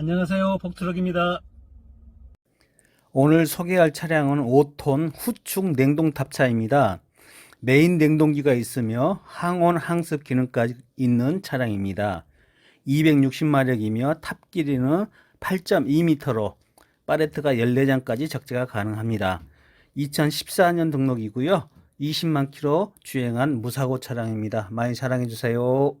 안녕하세요. 복트럭입니다. 오늘 소개할 차량은 5톤 후축 냉동 탑차입니다. 메인 냉동기가 있으며 항온 항습 기능까지 있는 차량입니다. 260마력이며 탑 길이는 8.2m로 파레트가 14장까지 적재가 가능합니다. 2014년 등록이고요. 20만 킬로 주행한 무사고 차량입니다. 많이 사랑해 주세요.